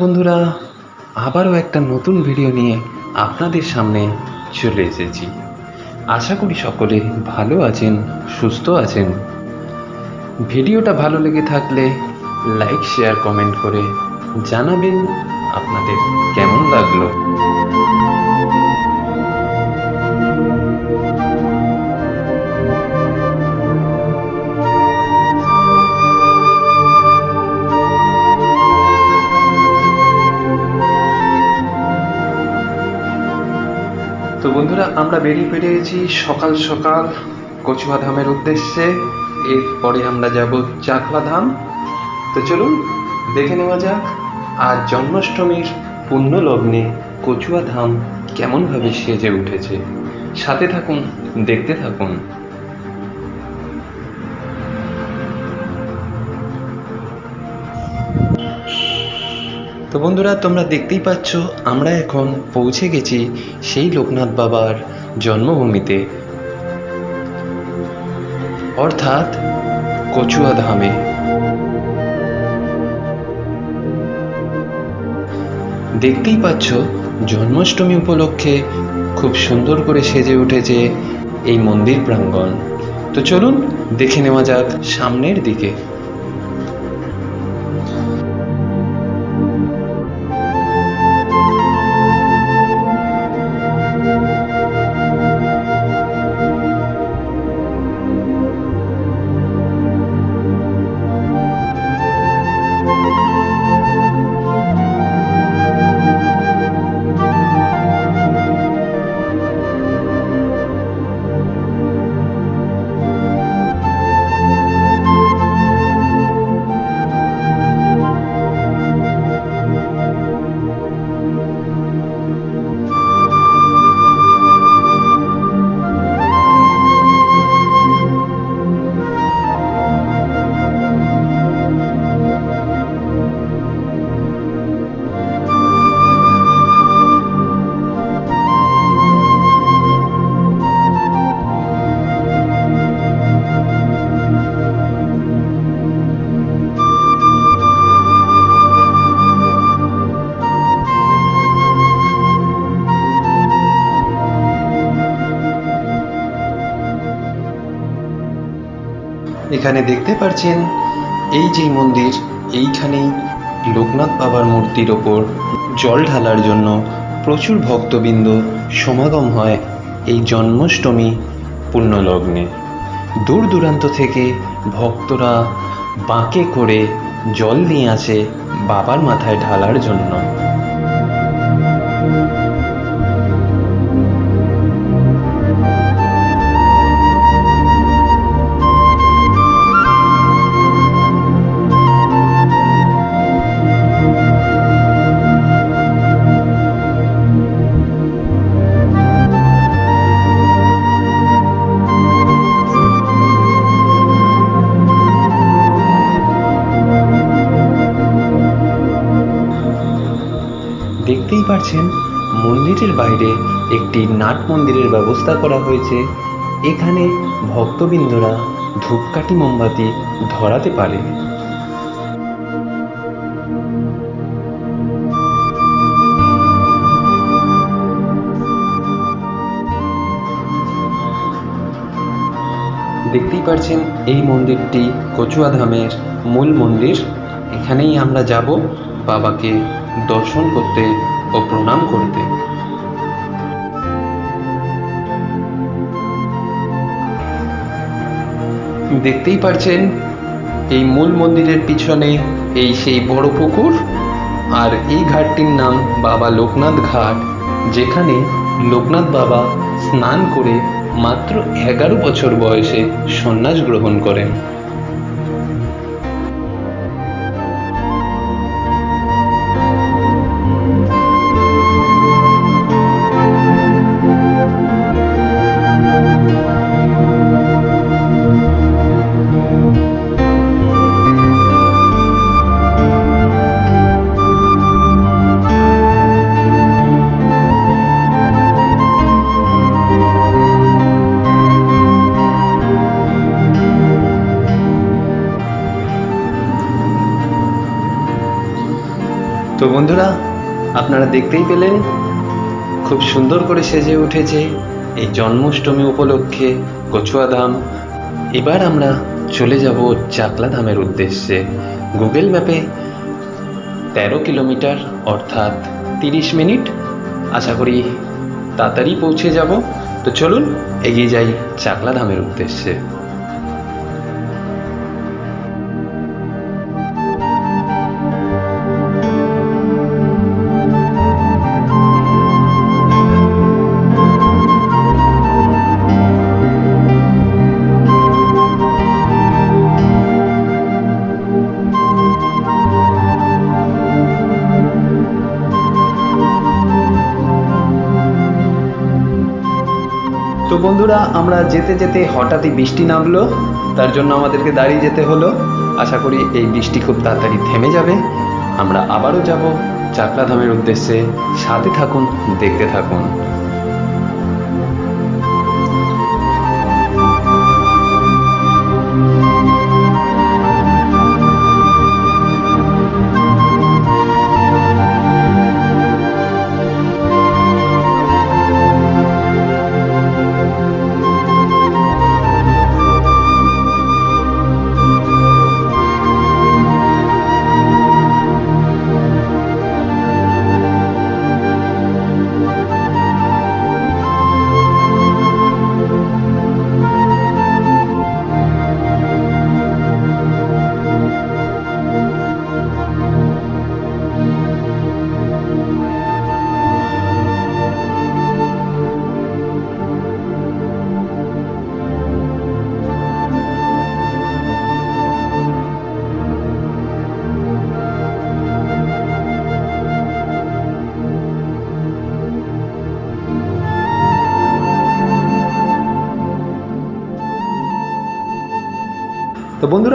বন্ধুরা, আবারও একটা নতুন ভিডিও নিয়ে আপনাদের সামনে চলে এসেছি। আশা করি সকলে ভালো আছেন, সুস্থ আছেন। ভিডিওটা ভালো লেগে থাকলে লাইক শেয়ার কমেন্ট করে জানাবেন আপনাদের কেমন লাগল। আমরা বেরিয়ে পেরিয়েছি সকাল সকাল কচুয়া ধামের উদ্দেশ্যে। এরপরে আমরা যাব চাকলা ধাম। তো চলুন, দেখে নেওয়া যাক আর জন্মাষ্টমীর পুণ্য লগ্নে কচুয়া ধাম কেমনভাবে সেজে উঠেছে। সাথে থাকুন, দেখতে থাকুন। তো বন্ধুরা, তোমরা দেখতেই পাচ্ছ, আমরা এখন পৌঁছে গেছি সেই লোকনাথ বাবার জন্মভূমিতে। অর্থাৎ কচুয়া ধামে দেখতেই পাচ্ছ, জন্মাষ্টমী উপলক্ষে খুব সুন্দর করে সেজে উঠেছে এই মন্দির প্রাঙ্গণ। তো চলুন দেখে নেওয়া যাক সামনের দিকে। এখানে দেখতে পাচ্ছেন এই যে মন্দির, এইখানেই লোকনাথ বাবার মূর্তির ওপর জল ঢালার জন্য প্রচুর ভক্তবৃন্দ সমাগম হয় এই জন্মাষ্টমী পুণ্যলগ্নে। দূর দূরান্ত থেকে ভক্তরা বাঁকে করে জল নিয়ে আসে বাবার মাথায় ঢালার জন্য। পাচ্ছেন মন্দিরের বাইরে একটি নাট মন্দিরের ব্যবস্থা করা হয়েছে। এখানে ভক্তবৃন্দরা ধূপকাঠি মোমবাতি ধরাতে পারে। দেখতেই পাচ্ছেন এই মন্দিরটি কচুয়া ধামের মূল মন্দির। এখানেই আমরা যাব, বাবাকে দর্শন করতে ও প্রণাম করতে। দেখতেই পাচ্ছেন এই মূল মন্দিরের পিছনে এই সেই বড় পুকুর আর এই ঘাটটির নাম বাবা লোকনাথ ঘাট, যেখানে লোকনাথ বাবা স্নান করে মাত্র এগারো বছর বয়সে সন্ন্যাস গ্রহণ করেন। আপনারা দেখতেই পেলেন, খুব সুন্দর করে সেজে উঠেছে এই জন্মাষ্টমী উপলক্ষে কচুয়া ধাম। এবার আমরা চলে যাব চাকলা ধামের উদ্দেশ্যে। গুগল ম্যাপে তেরো কিলোমিটার অর্থাৎ তিরিশ মিনিট। আশা করি তাড়াতাড়ি পৌঁছে যাব। তো চলুন, এগিয়ে যাই চাকলা ধামের উদ্দেশ্যে। বন্ধুরা, আমরা যেতে যেতে হঠাৎই বৃষ্টি নামলো। তার জন্য আমাদেরকে দাঁড়িয়ে যেতে হলো। আশা করি এই বৃষ্টি খুব তাড়াতাড়ি থেমে যাবে। আমরা আবারও যাব। চাকলাধামের উদ্দেশ্যে সাথে থাকুন, দেখতে থাকুন।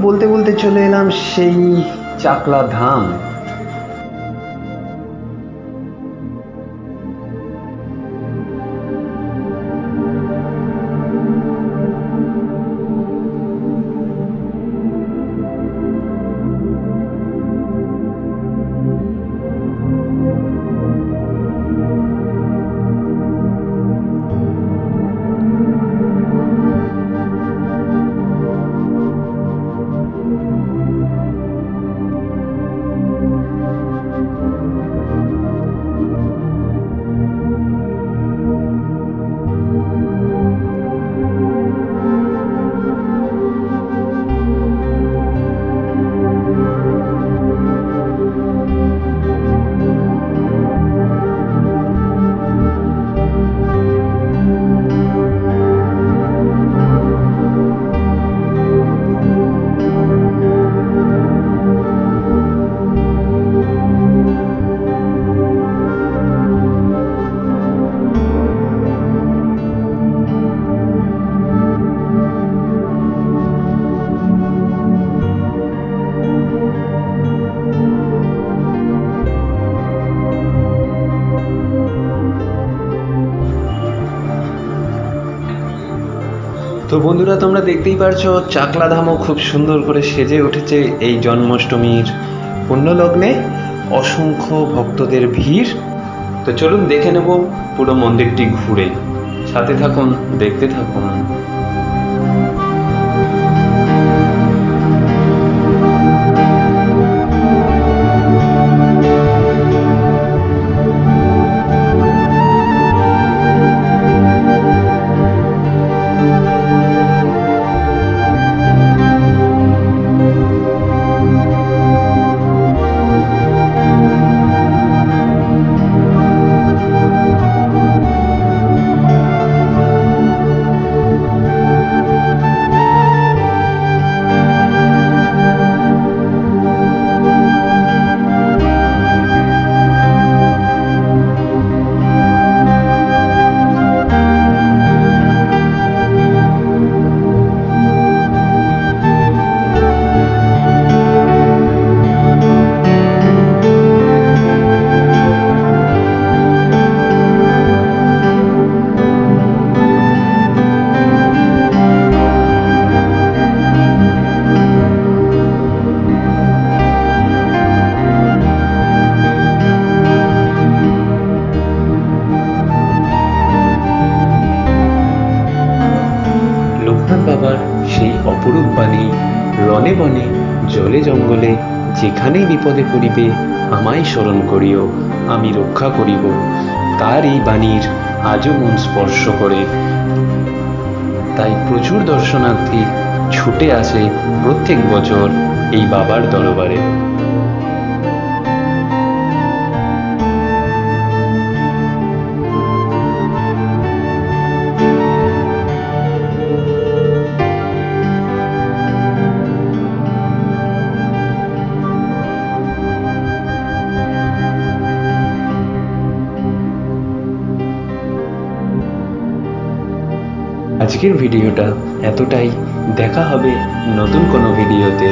বলতে বলতে চলে এলাম সেই চাকলা ধাম বন্ধুরা, তোমরা দেখতেই পারছ চাকলা ধামও খুব সুন্দর করে সেজে উঠেছে এই জন্মাষ্টমীর পুণ্যলগ্নে। অসংখ্য ভক্তদের ভিড়। তো চলুন দেখে নেব পুরো মন্দিরটি ঘুরে। সাথে থাকুন, দেখতে থাকুন। যেখানেই বিপদে পড়িবে, আমায় স্মরণ করিও, আমি রক্ষা করিব। তার এই বাণীর আজও মন স্পর্শ করে। তাই প্রচুর দর্শনার্থী ছুটে আসে প্রত্যেক বছর এই বাবার দরবারে। আজকের ভিডিওটা এতটাই। দেখা হবে নতুন কোনো ভিডিওতে।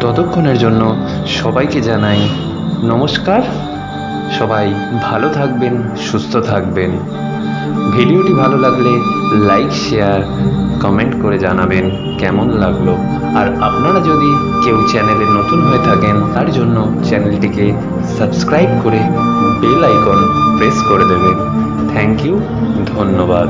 ততক্ষণের জন্য সবাইকে জানাই নমস্কার। সবাই ভালো থাকবেন, সুস্থ থাকবেন। ভিডিওটি ভালো লাগলে লাইক, শেয়ার, কমেন্ট করে জানাবেন কেমন লাগল। আর আপনারা যদি কেউ চ্যানেলে নতুন হয়ে থাকেন, তার জন্য চ্যানেলটিকে সাবস্ক্রাইব করে বেল আইকন প্রেস করে দেবেন। থ্যাংক ইউ ধন্যবাদ